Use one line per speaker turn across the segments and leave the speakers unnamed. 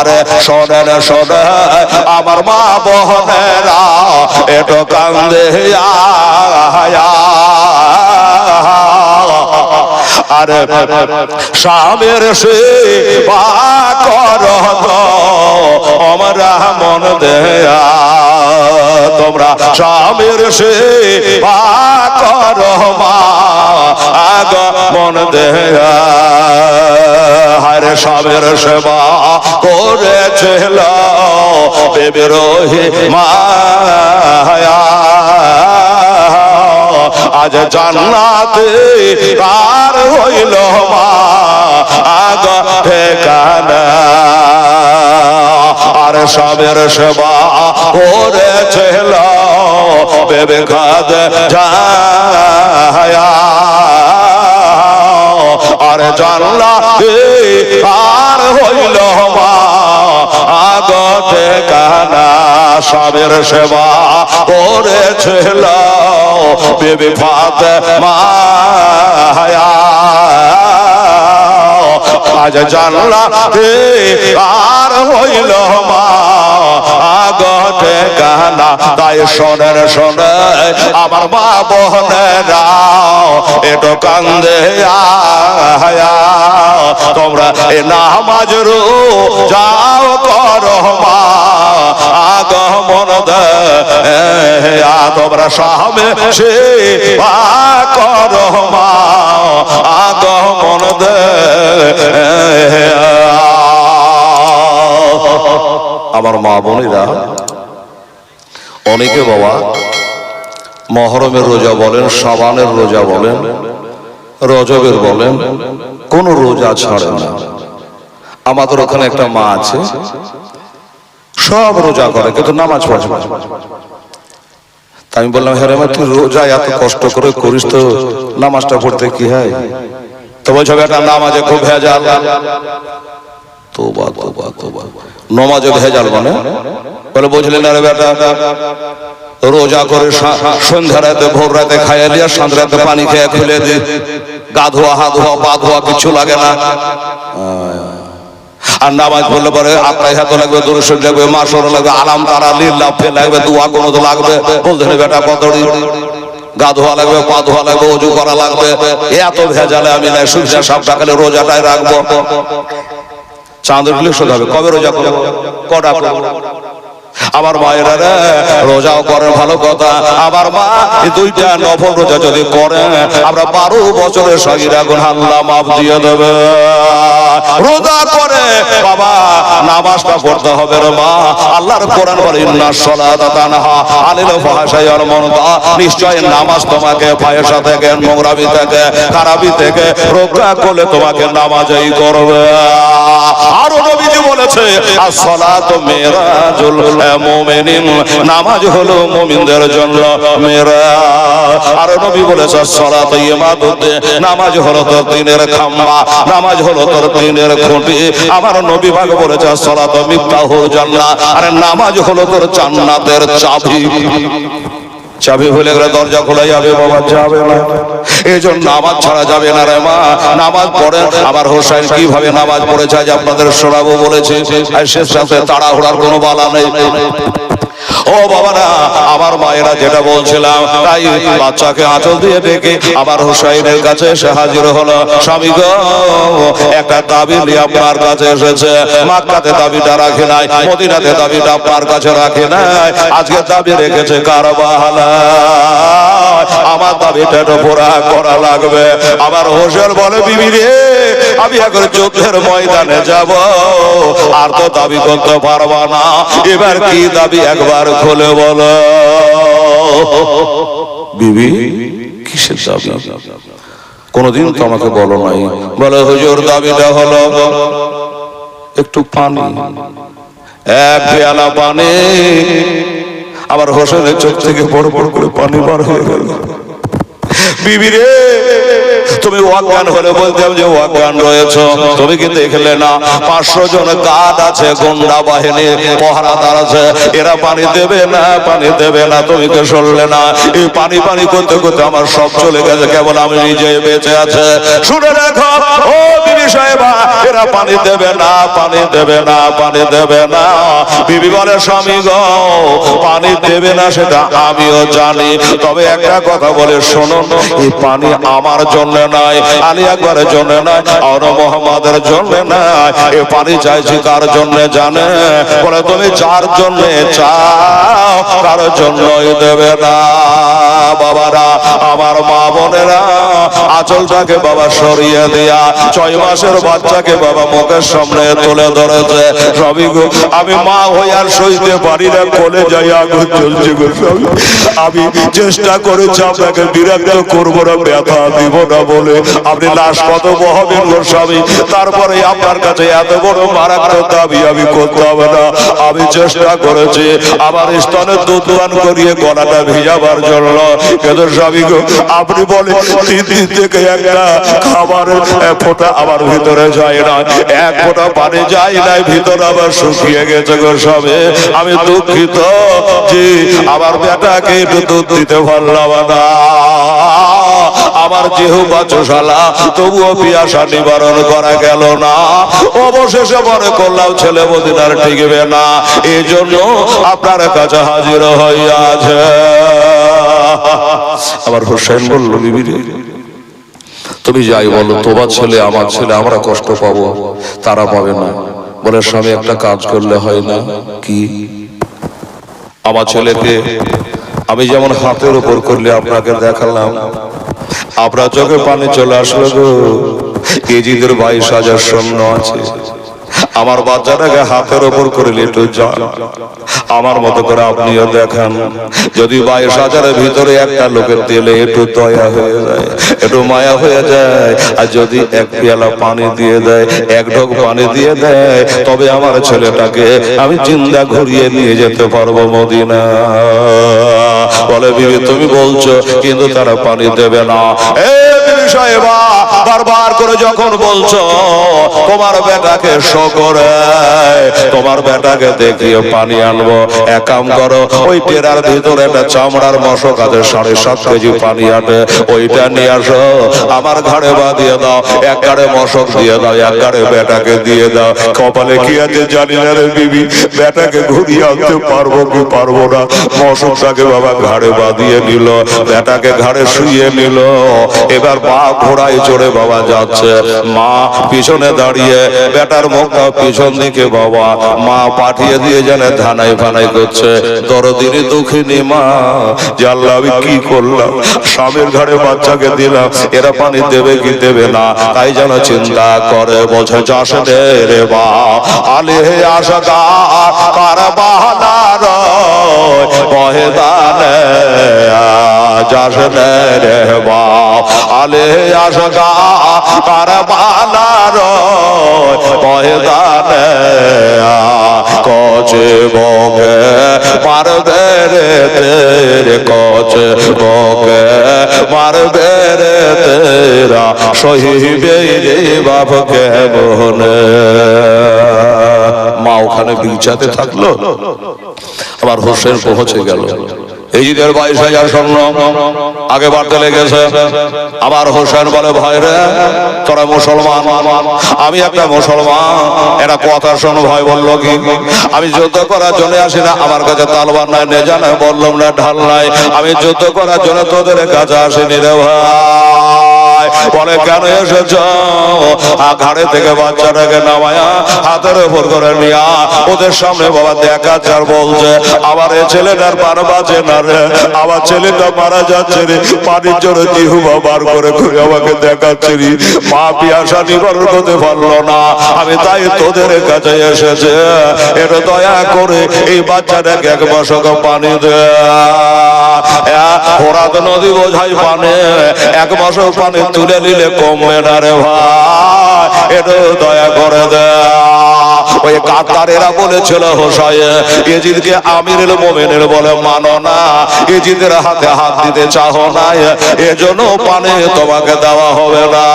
আরে শোনেন শোনে আমার মা বহনেরা এটো কান্দে আরে স্বামীর সে কর আমরা মন দেয়া। তোমরা স্বামীর সে কর মা, আগ মন দেয়া। হারে স্বামীর সেবা করেছিল বেবিরোহি মায়া আজ জান্নাতে কার হইল মা, আগ ঠিকানা। আর সবের সেবা করেছিল বেবে খাদ যায়। আর জানলা আর হইল মা আগ কানা সবের সেবা করেছিল। বেবি ফাত মায়া আজ জানলা আর হইল মা। আগতে শোনেন শোনে আমার মা বহনেরা এটো কান্দে তোমরা এ নামাজ রো যাও করো মা আগ মন দে তোমরা সামনে সে করো মা আগ মন দে আমার মা বোনেরা অনেকে বাবা মহরমের রোজা বলেন সাবানের রোজা বলেন রজবের বলেন কোন রোজা ছাড়ে না। আমাদের ওখানে একটা মা আছে সব রোজা করে কিন্তু নামাজ পড়ে। তা আমি বললাম হ্যাঁ মা, তুই রোজা এত কষ্ট করে করিস তো নামাজটা পড়তে কি হয়? তো বলছো বেটা নামাজে খুব ভেজাল। তোবা তোবা তোবা। নমাজে ভেজাল মানে? বলে বুঝলেন আরে বেটা রোজা করে সন্ধ্যা রাতে ভোর রাতে খাইয়ে দিয়ে সন্ধ্যা রাতে পানি খেয়ে খুলে দি। গা ধোয়া হাত ধোয়া পা ধোয়া কিছু লাগে না। আর নামাজ পড়লে পরে আপনার হাতে লাগবে দরুদ লাগবে মাসর লাগবে আলাম তারা লিল্লাহ ফে লাগবে দুয়া কোনো তো লাগবে। বলতে বেটা কতড়ি গা ধোয়া লাগবে পা ধোয়া লাগবে অজু করা লাগবে। এত ভেজালে আমি না সূর্য সব টাকালে রোজাটাই রাখব। চাঁদেরগুলো শোধ হবে। কবে রোজা করব? কটা? আমার মায়েরা রে রোজাও করে ভালো কথা। আমার মা দুইটা নফল রোজা যদি করে আমরা বারো বছরের সগিরা গুণ আল্লাহ মাফ দিয়ে দেবে। রোজা করে বাবা নামাজটা পড়তে হবে রে মা। আল্লাহর কোরআন বলে ইন্না সলাতা তানহা আনিল ফাহশাই ওয়াল মুনকার নিশ্চয় নামাজ তোমাকে ফায়সা থেকে নোংরামি থেকে খারাপি থেকে রক্ষা করলে তোমাকে নামাজই করবে। নামাজ হলো জন্য আর নবী বলেছে, আসসালাতু নামাজ হলো তোর দিনের খাম্বা নামাজ হলো তোর দিনের খুঁটি। আমার নবী ভাগ বলেছে, আসসালাতু মিফতাহুল জান্নাহ। আরে নামাজ হলো তোর জান্নাতের চাবি। চাবি হলে গেলে দরজা খোলা যাবে বাবা, যাবে না এই জন্য নামাজ ছাড়া যাবে না রে মা। নামাজ পড়ে আবার হোসেন কীভাবে নামাজ পড়েছে আজ আপনাদের শোনাবো বলেছে। আর শেষ সাথে তাড়াহুড়ার কোনো বালা নেই। ও বাবারা, আমার মায়েরা যেটা বলছিলাম, তাই বাচ্চাকে আঁচল দিয়ে ডেকে আবার হুসাইনের কাছে এসে হাজির হলো। স্বামী একটা দাবি আপনার কাছে এসেছে। মাক্কাতে দাবিটা রাখে নাই, মদিনাতে দাবিটা আপনার কাছে রাখে নাই। আজকে দাবি রেখেছে কারবালা। আমার দাবিটা পুরা করা লাগবে। আমার হোসেন বলে, বিবি রে আমি এখন যুদ্ধের ময়দানে যাব। আর তো দাবি করতে পারবা না। এবার কি দাবি একবার খুলে বলো। বিবি, কিসের দাবি? কোনদিন তো আমাকে বলো নাই। বলে, হুজুর, দাবিটা হলো একটু পানি, এক পেয়ালা পানি। আমার হোসেনের চোখ থেকে বড় বড় করে পানি বার হয়ে গেল। বিবি রে! তুমি অজ্ঞান হলে বলতে হবে যে অজ্ঞান রয়েছে। তুমি কি দেখলে না? পাঁচশো জন গার্ড আছে, গুন্ডা বাহিনী, পহারাদার আছে। এরা পানি দেবে না, পানি দেবে না, তুমি তো শুনলে না। এই পানি পানি করতে করতে আমার সব চলে গেছে, কেবল আমি নিজে বেঁচে আছে। শুনে রাখো, ও বিবি সাহেবা, এরা পানি দেবে না, পানি দেবে না, পানি দেবে না। বিবি বলে, স্বামী গো, পানি দেবে না, সেটা আমিও জানি। তবে একটা কথা বলে শোনো, এই পানি আমার জন্য নয় আলী আকবরের জন্য নয় আর মোহাম্মদের জন্য নয় এই পানি চাইছি কার জন্য জানে? বলে, তুমি যার জন্য চাও কার জন্যই দেবে না। বাবারা, আমার মা বোনেরা বাবা সরিয়ে দিয়া ছয় মাসের বাচ্চাকে বাবা মুখের সামনে তুলে ধরেছে। গো, আমি মা হয়ে আর সইতে পারি না, কোলে যাই আগুন চলছে আমি চেষ্টা করেছি আপনাকে বিরক্ত করব না, ব্যথা দিব না বলে আপনি লাশ কত বহবেন গো স্বামী। তারপরে আপনার কাছে এত বড় মারাত্মক দাবি আমি করতে হবে না। আমি চেষ্টা করেছি। আমার স্তনে দুধ করিয়ে গলাটা ভিজাবার জন্য। কিন্তু স্বামী গো, আপনি বলে তিন দিন থেকে একটা খাবারের ফোঁটা আমার ভিতরে যায় না। এক ফোঁটা পানি যায় না, ভিতরে আবার শুকিয়ে গেছে গো সবে আমি দুঃখিত। যে আমার বেটাকে একটু দুধ দিতে পারলাম না। আমার যেহু বাচশালা তবুও পিয়াসা নিবারণ করা গেল না। অবশেষে মনে করলাম ছেলে মদিনার টিকবে না। এই জন্য আপনার কাছে হাজির হইয়াছে আবার হোসেন বলল বিবি রে, তুমি যাই বলো তোমার ছেলে আমার ছেলে আমরা কষ্ট পাবো তারা পাবে না। বলে স্বামী একটা কাজ করলে হয় না কি? আমার ছেলেকে আমি যেমন হাতের উপর করলে আপনাকে দেখালাম আপনার চোখে পানি চলে আসলো গো। কেজিদের ভাই সাজার সৈন্য আছে। আমার বাচ্চাটাকে হাতের ওপর করে একটু যান। আমার মতো করে আপনিও দেখান। যদি বাইশ হাজারের ভিতরে একটা লোকের দিলে একটু দয়া হয়ে যায়, একটু মায়া হয়ে যায়, আর যদি এক পেয়ালা পানি দিয়ে দেয়, এক ঢোক পানি দিয়ে দেয়, তবে আমার ছেলেটাকে আমি চিন্তা ঘুরিয়ে নিয়ে যেতে পারব মদিনা বলে, বিবি, তুমি বলছো, কিন্তু তারা পানি দেবে না। এ, বিবি সাহেবা বারবার করে যখন বলছো, তোমার বেটাকে শো করে তোমার বেটাকে দেখিয়ে পানি আনব। এক কাম করো, ওই টেরার ভিতরে একটা চামড়ার মশক আছে, সাড়ে সাত কেজি পানি আটে, ওইটা নিয়ে আসো, আমার ঘাড়ে বা দিয়ে দাও, এক গাড়ে মশক দিয়ে দাও, এক গাড়ে বেটাকে দিয়ে দাও। কপালে কি আছে জানি না রে বিবি, বেটাকে ঘুরিয়ে আনতে পারব কি পারব না, মশকটাকে বাবা ঘাড়ে বাঁধিয়ে নিল, বেটাকে ঘাড়ে শুয়ে নিল। এবার বা ঘোড়ায় চড়ে বাবা যাচ্ছে। মা পিছনে দাঁড়িয়ে, বেটার মুখটা পিছন দিকে বাবা। মা পাঠিয়ে দিয়ে জানে ধানাই ফানাই করছে। দরদিনী দুঃখিনী মা জানলা আমি কি করলাম? স্বামীর ঘরে বাচ্চাকে দিলাম, এরা পানি দেবে কি দেবে না? তাই যেন চিন্তা করে, বলছে, যাস রে রে বা আলে হে আশা কার বাহানার মহেদানে যাস রে বা আলে আশা কার বাহানার মহেদানে কচে বগে মারবে রে তেরে কচে বগে মারবে রে তেরা সহিবে রে বাপকে বনে। মা ওখানে বিছাতে থাকল, আবার হোসেন পৌঁছে গেল। এই জিদের বাইশ হাজার স্বর্ণ আগে বাড়তে লেগেছে। আবার হোসেন বলে, ভাই রে, তোরা মুসলমান। আমি একটা মুসলমান। এটা কথা শোন ভয় বলল কি? আমি যুদ্ধ করার জন্য আসি না, আমার কাছে তালবার নাই নেজা নাই বললাম না, ঢাল নাই। আমি যুদ্ধ করার জন্য তোদের কাছে আসিনি রে ভাই। বলে, কেন এসেছ? ঘাড়ে থেকে বাচ্চাটাকে নামায়া হাতের উপর করে নিয়া ওদের সামনে বাবা দেখা যার বলছে আবার এ ছেলেটার পার বাজে না। রে আমার ছেলেটা মারা যাচ্ছে রে, পানির জোরে জিহুবা বার করে করে আমাকে দেখাচ্ছে রে। মা পিয়াসা নিবারণ করতে পারল না, আমি তাই তোদের কাছে এসেছে। এটা দয়া করে এই বাচ্চাটাকে এক বছর পানি দে। হোরাত নদী বোঝাই পানে, এক বছর পানি তুলে নিলে কমবে না রে ভাই। একটু দয়া করে দে। ওই কাতারেরা বলেছিল হোসায় এজিদকে আমিরুল মোমেনের বলে মানো না। এজিদের হাতে হাত দিতে চাহো না এজন্য পানে তোমাকে দেওয়া হবে না।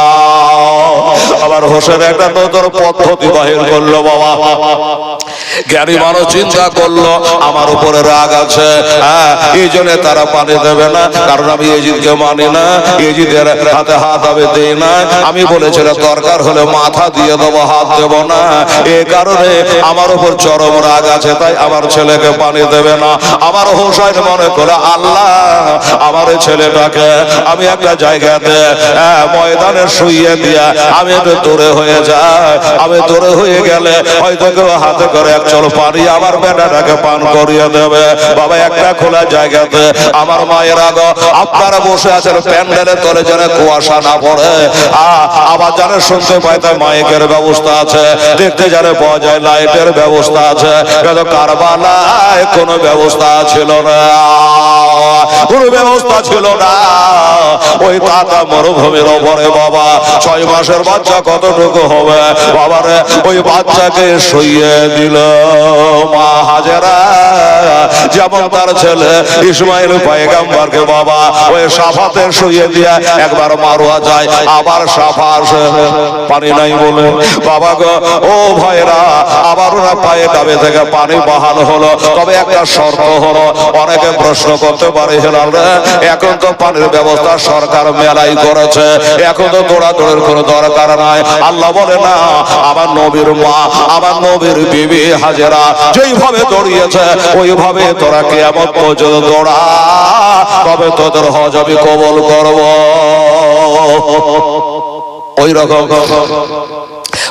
আবার হোসেন একটা নতুন পদ্ধতি বাহির করল, বাবা। জ্ঞানী মানুষ চিন্তা করল আমার উপরে রাগ আছে। হ্যাঁ এই জন্য তারা পানি দেবে না কারণ আমি এজিদকে মানি না এজিদের হাতে হাত আমি দিই না। আমি বলেছিলাম দরকার হলে মাথা দিয়ে দেবো হাত দেব না। এ কারণে আমার উপর চরম রাগ আছে তাই আমার ছেলেকে পানি দেবে না। আমার হোসাইন মনে করে আল্লাহ আমার ছেলেটাকে আমি একটা জায়গাতে হ্যাঁ, ময়দানে শুইয়ে দিয়া আমি একটু দূরে হয়ে যাই। আমি দূরে হয়ে গেলে হয়তো কেউ হাতে করে এক চল পানি আমার বেটাটাকে পান করিয়ে দেবে। বাবা একটা খোলা জায়গাতে আমার মায়ের আগ আপনারা বসে আছেন প্যান্ডেলের তলে যেন কুয়াশা না পড়ে। আবার জানে শুনতে পাই তাই মাইকের ব্যবস্থা আছে। দেখতে জানে পাওয়া যায় লাইটের ব্যবস্থা আছে। কিন্তু কারবালায় কোনো ব্যবস্থা ছিল না। কোনো ব্যবস্থা ছিল না। ওই তাতা মরুভূমির ওপরে বাবা ছয় মাসের বাচ্চা কতটুকু হবে? বাবারে ওই বাচ্চাকে শুইয়ে দিল। মা হাজেরা যেমন তার ছেলে ইসমাইল পায়গাম্বারকে বাবা ওই সাফাতে শুইয়ে দিয়া একবার যায়, আবার সাফা পানি নাই বলে। বাবা গো, ও ভাইরা, আবার ওরা পায়ে ডাবে থেকে পানি হলো। তবে একটা শর্ত হলো, অনেকে প্রশ্ন করতে পারে, হেলাল এখন তো পানির ব্যবস্থা সরকার মেলাই করেছে, এখন তো দৌড়াদৌড়ের কোনো দরকার নাই। আল্লাহ বলে, না, আমার নবীর মা, আমার নবীর বিবি হাজেরা যেইভাবে দৌড়িয়েছে, ওইভাবে তোরা কেমন পর্যন্ত দৌড়া। তবে তোদের হজ আমি কবল করব। ওই রকম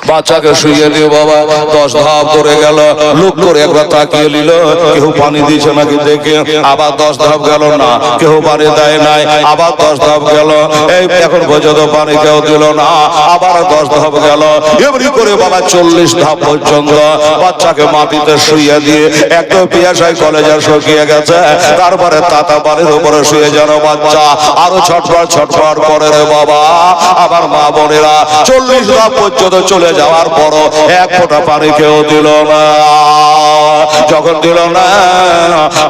বাচ্চাকে শুয়ে দিয়ে বাবা। দশ ধাপ ধরে গেল, লুক করে একবার তাকিয়ে নিল। কেউ পানি দিয়েছে নাকি দেখে? আবার দশ ধাপ গেল না কেউ পানি দেয় নাই, আবার দশ ধাপ গেল। এই এখন পর্যন্ত পানি কেউ দিল না, আবার দশ ধাপ গেল। এমনি করে বাবা চল্লিশ ধাপ পর্যন্ত বাচ্চাকে মাটিতে শুয়ে দিয়ে একদম পিয়াসাই কলেজে শুকিয়ে গেছে। তারপরে তাতা বাড়ির উপরে শুয়ে যেন বাচ্চা, আরও ছটফট ছটফট করে রে বাবা। আমার মা বোনেরা, চল্লিশ ধাপ পর্যন্ত চলে যাওয়ার পর এক ফোঁটা পানি কেউ দিল না। যখন দিল না,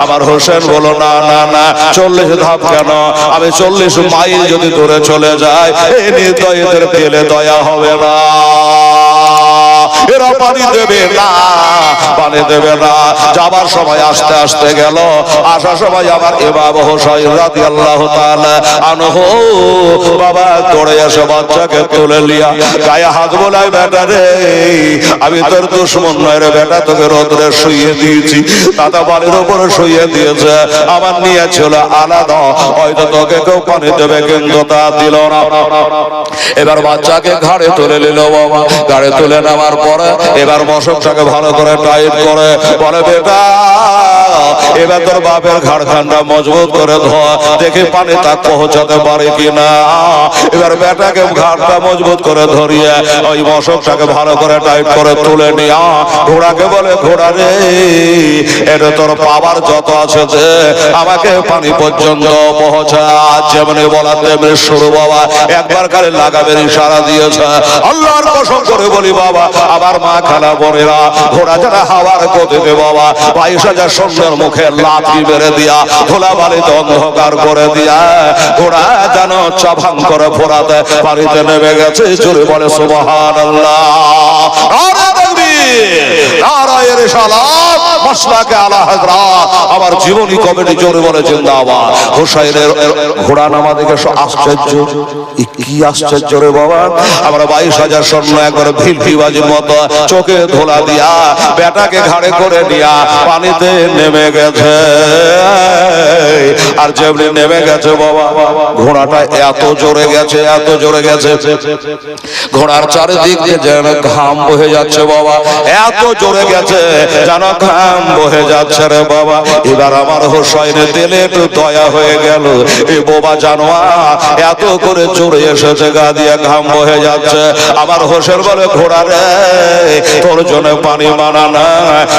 আমার হোসেন বলো না না না, চল্লিশ ধাপ কেন? আমি চল্লিশ মাইল যদি দূরে চলে যাই, এই নির্দয়দের পেলে দয়া হবে না। এরা পানি দেবে না, পানি দেবে না। যাবার সময় আস্তে আস্তে গেল। আসার সময় আমার এবার হোসাইন রাদিয়াল্লাহু তাআলা আনহু, বাবা, দৌড়ে এসে বাচ্চাকে তুলে লিয়া গায়ে হাত বোলাই বেটা রে, আমি তোর দুশ্মন নয় রে, বেটা, তোকে রোদ্রে শুইয়ে দিয়েছি। দাদা বাড়ির উপরে শুইয়ে দিয়েছে। আমার নিয়ে ছিল আলাদা, হয়তো তোকে কেউ পানি দেবে, কিন্তু তা দিল না। এবার বাচ্চাকে ঘাড়ে তুলে নিল বাবা। ঘাড়ে তুলে নেওয়ার পরে এবার মশকটাকে ভালো করে টাইট করে, বলে, বেটা, এবার তোর বাপের ঘাড়খানটা মজবুত করে ধোয়া, দেখে পানি তাক পৌঁছাতে পারে কিনা। এবার বেটাকে ঘাড়টা মজবুত করে ধরিয়ে ওই মশকটাকে ভালো করে টাইট করে তুলে নিয়া ঘোড়াকে বলে, ঘোড়া রে, এটা তোর পাওয়ার যত আছে যে আমাকে পানি পর্যন্ত পৌঁছা, যেমনি বলা তেমনি শুরু বাবা, একবার কালে লাগাবেন ইশারা দিয়েছে। আল্লাহর কসম করে বলি, বাবা আমার মা খালা বোনেরা, ঘোড়া যারা হাওয়ার গতিতে বাবা, বাইশ হাজার সৈন্যের মুখে লাথি মেরে দিয়া ঘোলা বালিতে অন্ধকার করে দিয়া, ঘোড়া যেন চাভাং করে ফোরাতে বাড়িতে নেমে গেছে, জোরে বলে সুবহান আল্লাহ আমার জীবনী জোরে বলে জিন্দাবাদ। হুসাইনের ঘোড়া নামা দেখে আশ্চর্য। কি আশ্চর্য রে বাবা? আমরা বাইশ হাজার স্বর্ণ একবার ভিলভিবাজির মতো চোখে ধোলা দিয়া, বেটাকে ঘাড়ে করে দিয়া পানিতে নেমে গেছে। আর যেমনি নেমে গেছে বাবা, ঘোড়াটা এত জোরে গেছে, এত জোরে গেছে। ঘোড়ার চারিদিক দিয়ে যেন ঘাম বহে যাচ্ছে বাবা। এত জোরে গেছে যেন ঘাম বহে যাচ্ছে রে বাবা। এবার আমার হোসাইনের দিলে একটু দয়া হয়ে গেল। এ বোবা জানোয়া এত করে চড়ে এসেছে গা দিয়ে ঘাম বহে যাচ্ছে। আমার হোসেন বলে ঘোড়া রে তোর জন্য পানি মানা না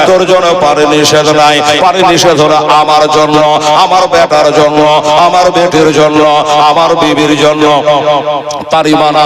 তোর জন্য পানি নিষেধ নাই। পানি নিষেধ হলো আমার জন্য আমার বেটার জন্য আমার বেটির জন্য আমার বিবির জন্য। পানি মানা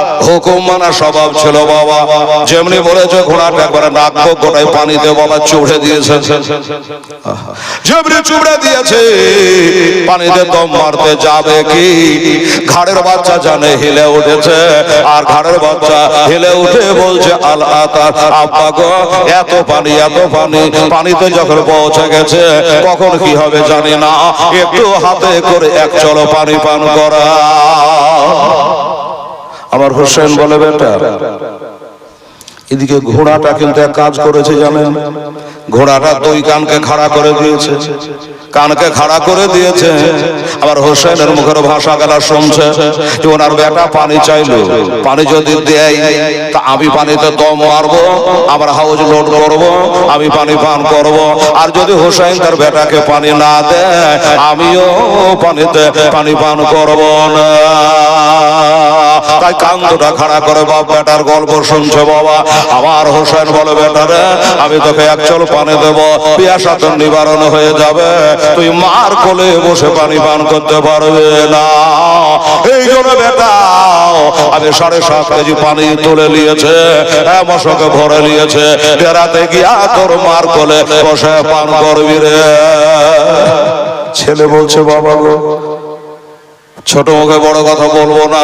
হুকুম মানা স্বভাব ছিল বাবা। যেমনি বলেছে, ঘোড়াটা একবারে নাক গোটায় পানিতে বাবা চুড়ে দিয়েছে। যেমনি চুড়ে দিয়েছে পানিতে দম মারতে যাবে কি? ঘাড়ের বাচ্চা জানে হিলে উঠেছে। আর ঘাড়ের বাচ্চা হিলে উঠে বলছে আল আতার আব্বা গো, এত পানি এত পানি। পানিতে যখন পৌঁছে গেছে কখন কি হবে জানি না। একটু হাতে করে এক চলো পানি পান করা। আমার হোসেন বলে বেটা এদিকে ঘোড়াটা কিন্তু এক কাজ করেছে জানেন? ঘোড়াটা দুই কানকে খাড়া করে দিয়েছে। কানকে খাড়া করে দিয়েছে। আবার হোসেনের মুখের ভাষা গেলা, শুনছে যে ওনার বেটা পানি চাইলো। পানি যদি দেয়, তা আমি পানিতে দম মারবো আমার হাউজ লোড করব, আমি পানি পান করব। আর যদি হোসেন তার বেটাকে পানি না দেয়, আমিও পানিতে পানি পান করব না। তাই কান্দটা খাড়া করে বাপ বেটার গল্প শুনছে বাবা। আমার হোসেন বলে বেটারে আমি তোকে এক চল পানি দেব পিয়াসা তোর নিবারণ হয়ে যাবে। তুই মার কোলে বসে পানি পান করতে পারবে না। এই জন্য বেটা, আমি সাড়ে সাত কেজি পানি তুলে নিয়েছে মশকে ভরে নিয়েছে। ডেরাতে গিয়া তোর মার কোলে বসে পান করবি রে। ছেলে বলছে, বাবা গো, ছোট মুখে বড় কথা বলব না।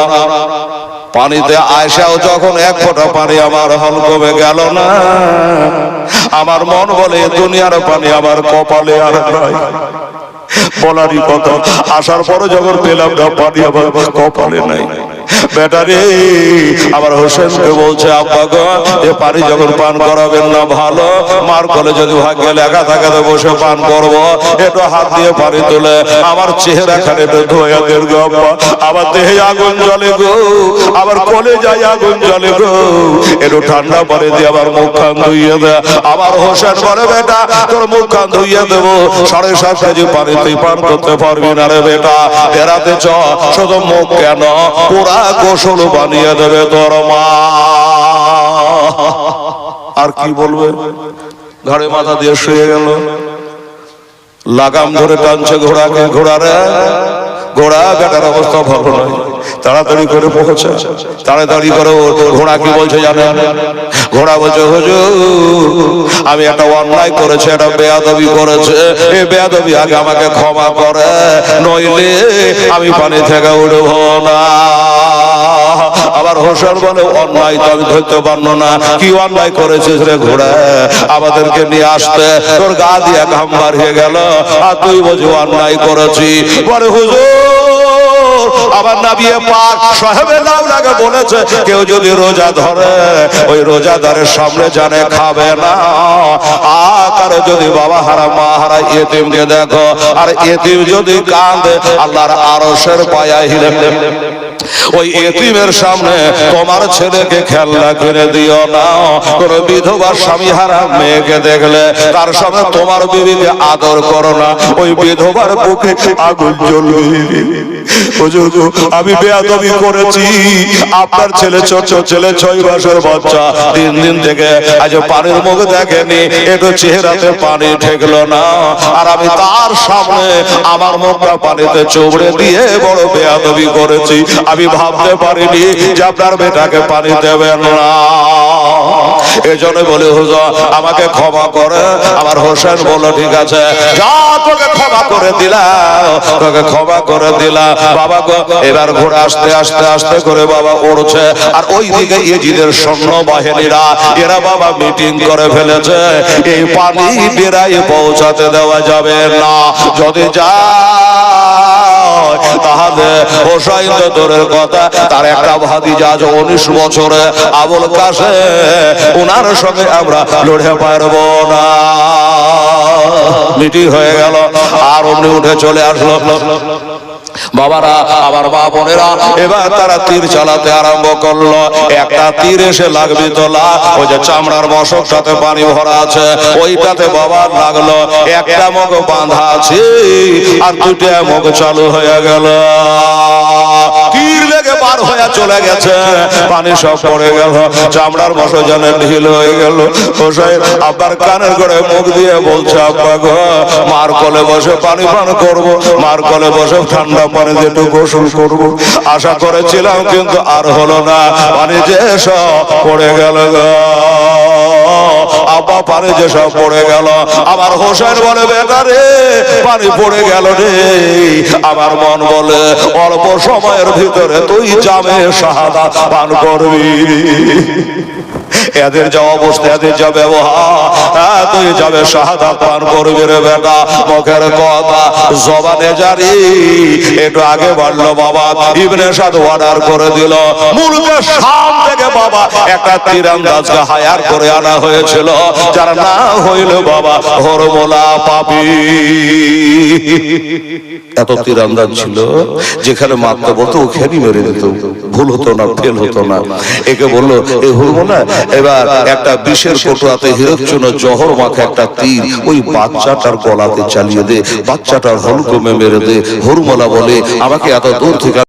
পানিতে আয়সাও যখন এক ফোঁটা পানি আমার হল কমে গেল না। আমার মন বলে দুনিয়ার পানি আমার কপালে আর নাই। বলারই কথা আসার পরে যখন পেলাম না পানি আমার কপালে নাই। বেটারে আমার হোসেনকে বলছে, আব্বা গো, এ পানি যখন পান করাবেন না ভালো, মার কলে যদি ভাগ্যে লেখা থাকে তো বসে পান করব। একটু হাত দিয়ে পানি তুলে, আমার চেহারা খানে একটু ধোয়া দের গো আব্বা। আমার দেহে আগুন জ্বলে গো, আবার কলে যাই আগুন জ্বলে গো। একটু ঠান্ডা পানি দিয়ে আবার মুখ খান ধুইয়ে দে। আবার হোসেন বলে, বেটা, তোর মুখ খান ধুইয়ে দেবো। সাড়ে সাত কেজি পানি তুই পান করতে পারবি না রে বেটা। বেড়াতে চ, শুধু মুখ কেন? পুরা গোসল বানিয়ে দেবে তোর মা। আর কি বলবে? ঘরে মাথা দিয়ে শুয়ে গেল। লাগাম ধরে টানছে ঘোড়াকে। ঘোড়ারে ঘোড়া, বেটার অবস্থা ভালো নয়। তাড়াতাড়ি করে পৌঁছে। তাড়াতাড়ি করে ঘোড়া কি বলছে জানেন? ঘোড়া বলছে, হুজুর, আমি একটা অন্যায় করেছে, একটা বেয়াদবি করেছে। এই বেয়াদবি আগে আমাকে ক্ষমা করে, নইলে আমি পানি থেকে উঠব না। আবার হোসেন বলে, অন্যায় তো আমি ধরতে পারল না। কি অন্যায় করেছিস রে ঘোড়া? আমাদেরকে নিয়ে আসতে। তোর গা দিয়ে ঘাম বাড়িয়ে গেল। আর তুই বলছি অন্যায় করেছি। বলে, হুজুর আবার নাবিয়ে পাক সাহেবে লাউলাকে বলেছে, কেউ যদি রোজা ধরে, ওই রোজাদারের সামনে জানে খাবে না। আর কারও যদি বাবা হারা, মা হারা, এতিমকে দেখো। আর এতিম যদি কাঁদে, আল্লাহর আরশের পায়া হিলে ওই এতিমের সামনে তোমার ছেলেকে খেলনা করে দিও না। কোন বিধবা স্বামী হারা মেয়েকে দেখলে তার সামনে তোমার বিবিকে আদর করো না। ওই বিধবার বুকে আগুন জ্বলবে। আমি বেয়াদবি করেছি। আপনার ছেলে ছোট ছেলে ছয় মাসের বাচ্চা। তিন দিন থেকে আজ পানির মুখ দেখেনি একটু চেহারাতে পানি ঠেকলো না। আর আমি তার সামনে আমার মুখটা পানিতে চোবড়ে দিয়ে বড় বেয়াদবি করেছি। আমি ভাবতে পারিনি যে আপনার বেটাকে পানি দেবেন না। এজন্য বলে হুজুর আমাকে ক্ষমা করে। আমার হোসেন বলল ঠিক আছে যা তোকে ক্ষমা করে দিলা তোকে ক্ষমা করে দিলাম। বাবা এবার ঘোড়া আস্তে আস্তে আস্তে করে বাবা উড়ছে। আর ওই দিকে ইজিদের সৈন্য বাহিনীরা এরা বাবা মিটিং করে ফেলেছে। এই পানি বেড়াই পৌঁছাতে দেওয়া যাবে না। যদি যা তার একটা ভাতিজা আজ উনিশ বছরে। আবুল কাসে ওনার সঙ্গে আমরা লড়ে পারব না। মিটিং হয়ে গেল, আর অমনি উঠে চলে আসলো। বাবারা আবার মা বোনেরা, এবার তারা তীর চালাতে আরম্ভ করল। একটা তীর এসে লাগবে তোলা ওই যে চামড়ার মশক সাথে পানি ভরা আছে, ওইটাতে বাবার লাগল। একটা মগ বাঁধা আছে, আর দুটা মগ চালু হয়ে গেল। পার হয়ে চলে গেছে। পানি সব পড়ে গেল। চামড়ার মশক যেন ঢিল হয়ে গেল। হোসেন আব্বার কানের করে মুখ দিয়ে বলছে, আব্বা গো, মার কোলে বসে পানি পান করব। মার কোলে বসে ঠান্ডা পানি একটু গোসল করব। আশা করেছিলাম কিন্তু আর হলো না। পানি যে সব পড়ে গেল গো। আব্বা, পানি যে সব পড়ে গেল। আমার হোসেন বলে, বেটা রে, পানি পড়ে গেল রে। আমার মন বলে, অল্প সময়ের ভিতরে তুই জামে শাহাদা পান করবি এদের যা অবস্থা এদের যা ব্যবহার তুই যাবে শাহাদা পান করবি রে বেটা, মুখের কথা, জবানে জারি। একটু আগে বাড়লো বাবা, ইবনে সাদ অর্ডার করে দিল। মুরগের সাম থেকে বাবা, একটা তীরান্দাজকে হায়ার করে আনা হয়েছিল, যার না হইল বাবা হরমোলা পাপি। এত তীরান্দাজ ছিল, যেখানে মারতে বলতো ওখানেই মেরে দিত, ভুল হতো না ফেল হতো না। একে বলল এই হরমোলা এবার একটা বিষের হিরক চুনো জহর মাখা একটা তীর ওই বাচ্চাটার গলাতে চালিয়ে দে বাচ্চাটার হলকমে মেরে দে হরুমলা বলে আমাকে এত দূর থেকে